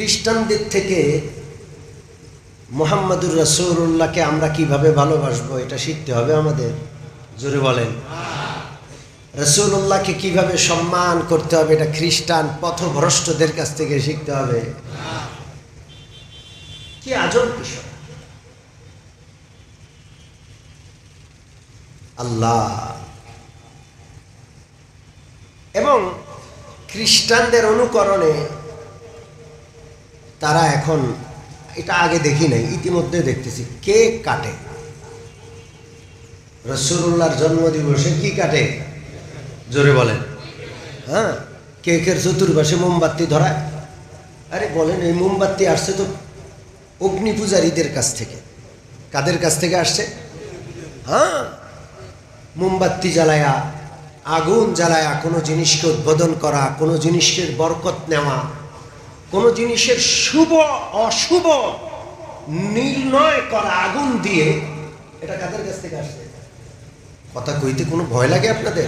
খ্রিস্টানদের থেকে মোহাম্মদুর রসুল্লাহকে আমরা কীভাবে ভালোবাসবো এটা শিখতে হবে আমাদের? জোরে বলেন। রসুল্লাহকে কীভাবে সম্মান করতে হবে এটা খ্রিস্টান পথভ্রষ্টদের কাছ থেকে শিখতে হবে। কি আজব বিষয়। আল্লাহ। এবং খ্রিস্টানদের অনুকরণে তারা এখন এটা আগে দেখি নাই ইতিমধ্যে দেখতেছি। কেক কাটে? রসুল্লাহর জন্মদিবসে কি কাটে? জোরে বলেন। হ্যাঁ কেকের চতুর্পাশে মোমবাতি ধরায়। আরে বলেন এই মোমবাতি আসছে তো অগ্নি পূজারীদের কাছ থেকে। কাদের কাছ থেকে আসছে? হ্যাঁ মোমবাতি জ্বালায়া আগুন জ্বালায়া কোনো জিনিসকে উদ্বোধন করা কোনো জিনিসের বরকত নেওয়া কোনো জিনিসের শুভ, অশুভ নির্ণয় করা আগুন দিয়ে এটা কাদের কাছ থেকে আসছে? কথা কইতে কোনো ভয় লাগে আপনাদের?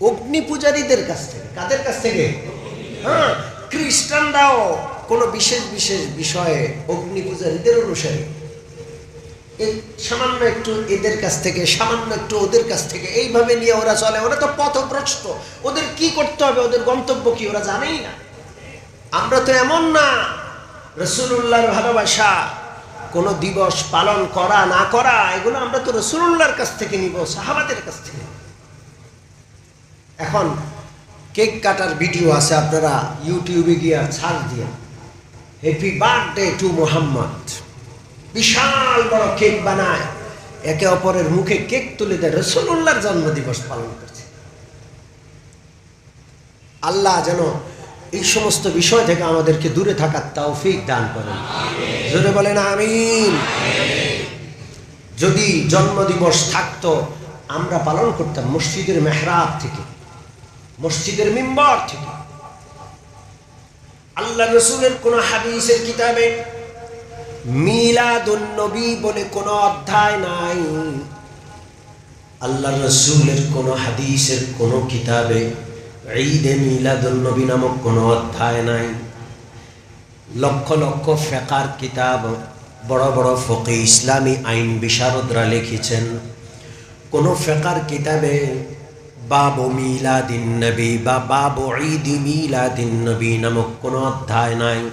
অগ্নি পূজারীদের কাছ থেকে। কাদের কাছ থেকে? হ্যাঁ খ্রিস্টানরাও কোনো বিশেষ বিশেষ বিষয়ে অগ্নি পূজারীদের অনুসারী। এই সামান্য একটু এদের কাছ থেকে, সামান্য একটু ওদের কাছ থেকে, এইভাবে নিয়ে ওরা চলে। ওরা তো পথভ্রষ্ট। ওদের কি করতে হবে? ওদের গন্তব্য কি? ওরা জানেই না। আমরা তো এমন না। রসুল্লাহর ভালোবাসা, কোনো দিবস পালন করা, না করা, এগুলো আমরা তো রসুল্লাহর কাছ থেকে নিব, সাহাবাদের কাছ থেকে। এখন কেক কাটার ভিডিও আছে আপনারা ইউটিউবে গিয়ে ছাড় দিয়ে। হ্যাপি বার্থডে টু মোহাম্মদ বিশাল বড় কেক বানায়। একে অপরের মুখে কেক তুলে দেয়। রসুল্লাহর জন্মদিবস পালন করছে। আল্লাহ যেন এই সমস্ত বিষয় থেকে আমাদেরকে দূরে থাকার তৌফিক দান করেন। জোরে বলেন আমিন। যদি জন্মদিবস থাকতো, আমরা পালন করতাম মসজিদের মেহরাব থেকে, মসজিদের মিম্বর থেকে। আল্লাহ রসুলের কোন হাদিসের কিতাবে মিলাদুন নবী বলে কোনো অধ্যায় নাই। আল্লাহ রসুলের কোন হাদিসের কোন কিতাবে ঈদে মিলাদুলনবী নামক কোনো অধ্যায় নাই। লক্ষ লক্ষ ফেকার কিতাব, বড় বড় ফকি ইসলামী আইন বিশারদরা লিখেছেন। কোনো ফেকার কিতাবে বাব মিলাদিন নবী বা বাব ঈদ মিলাদিন নবী নামক কোনো অধ্যায় নাই।